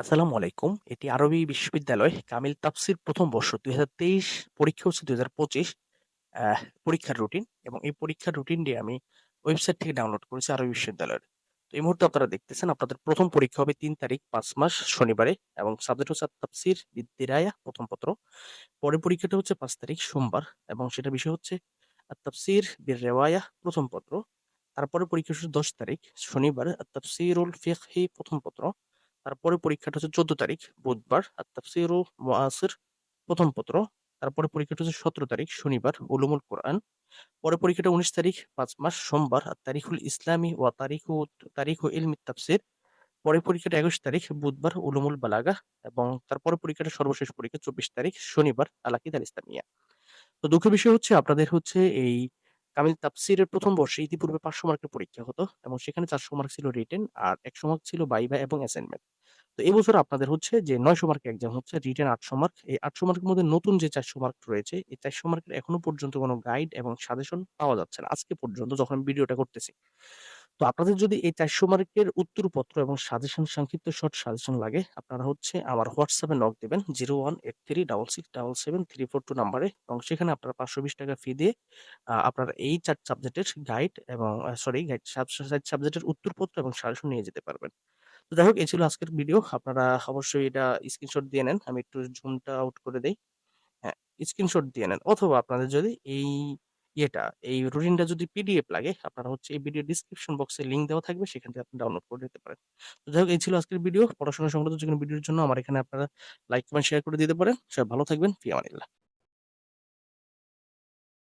আসসালামু আলাইকুম। এটি আরবি বিশ্ববিদ্যালয় কামিল তাফসীর ১ম বর্ষ ২০২৩ পরীক্ষা হচ্ছে দুই হাজার পঁচিশ পরীক্ষার রুটিন এবং এই পরীক্ষার রুটিনটি আমি ওয়েবসাইট থেকে ডাউনলোড করেছি আরবি বিশ্ববিদ্যালয়ের। তো এই মুহূর্তে আপনারা দেখতেছেন আপনাদের প্রথম পরীক্ষা হবে তিন তারিখ, পাঁচ মাস, শনিবারে এবং সাবজেক্ট হচ্ছে আত-তাফসীর বিদ-দিরায়া ১ম পত্র। পরের পরীক্ষাটা হচ্ছে পাঁচ তারিখ, সোমবার এবং সেটা বিষয় হচ্ছে আত-তাফসীর বির-রিওয়ায়াহ ১ম পত্র। তারপরে পরীক্ষা হচ্ছে ১০ তারিখ, শনিবার আত-তাফসীরুল ফিকহি ১ম পত্র। তারপরে পরীক্ষাটা হচ্ছে ১৪ তারিখ, বুধবার, আত-তাফসীরু মুআসির ১ম পত্র। তারপরে পরীক্ষাটা হচ্ছে ১৭ তারিখ, শনিবার, উলুমুল কোরআন। পরে পরীক্ষাটা ১৯ তারিখ, পাঁচ মাস, সোমবার, আর তারিখুল ইসলামি ওয়া তারিখ, তারিখু ইলমিত তাফসীর। পরের পরীক্ষাটা ২১ তারিখ, বুধবার, উলুমুল বালাগা এবং তারপরে পরীক্ষাটা সর্বশেষ পরীক্ষা ২৪ তারিখ, শনিবার আল-আকিদা আল-ইসলামিয়া। তো দুঃখের বিষয় হচ্ছে আপনাদের হচ্ছে এই কামিল তাফসীরের ১ম বর্ষে ইতিপূর্বে ৫০০ মার্কের পরীক্ষা হতো এবং সেখানে ৪০০ মার্ক ছিল রিটেন আর ১০০ মার্ক ছিল ভাইভা এবং অ্যাসাইনমেন্ট। তো এবছর আপনাদের হচ্ছে যে ৯০০ মার্কের এক্সাম হচ্ছে রিটেন ৮০০ মার্ক। এই ৮০০ মার্কের মধ্যে নতুন যে ৪০০ মার্ক রয়েছে, এই ৪০০ মার্কের এখনও পর্যন্ত কোনো গাইড এবং সাজেশন পাওয়া যাচ্ছে না। আজকে পর্যন্ত যখন ভিডিওটা করতেছি। তো আপনাদের যদি এই ৪০০ মার্কের উত্তরপত্র এবং সাজেশন সংক্ষিপ্ত শর্ট সাজেশন লাগে, আপনারা হচ্ছে আমার হোয়াটসঅ্যাপে নক দেবেন, zero one eight three double six double seven three four two নাম্বারে এবং সেখানে আপনারা ৳৫২০ ফি দিয়ে আপনারা এই ৪ সাবজেক্টের গাইড এবং সরি গাইড সাবজেক্টের উত্তরপত্র এবং সাজেশন নিয়ে যেতে পারবেন। তো যাই হোক এই ছিল আজকের ভিডিও। আপনারা অবশ্যই এটা স্ক্রিনশট দিয়ে নেন। আমি একটু জুমটা আউট করে দেই। হ্যাঁ, স্ক্রিনশট দিয়ে নেন। অথবা আপনাদের যদি এই ইয়েটা এই রুটিনটা যদি পিডিএফ লাগে আপনারা হচ্ছে এই ভিডিও ডিসক্রিপশন বক্সে লিংক দেওয়া থাকবে সেখান থেকে আপনি ডাউনলোড করে নিতে পারেন। তো যাই হোক এই ছিল আজকের ভিডিও। পড়াশোনা সংক্রান্ত যেকোনো ভিডিওর জন্য আমার এখানে আপনারা লাইক, কমেন্ট, শেয়ার করে দিতে পারেন। সবাই ভালো থাকবেন। ফি আমানিল্লাহ।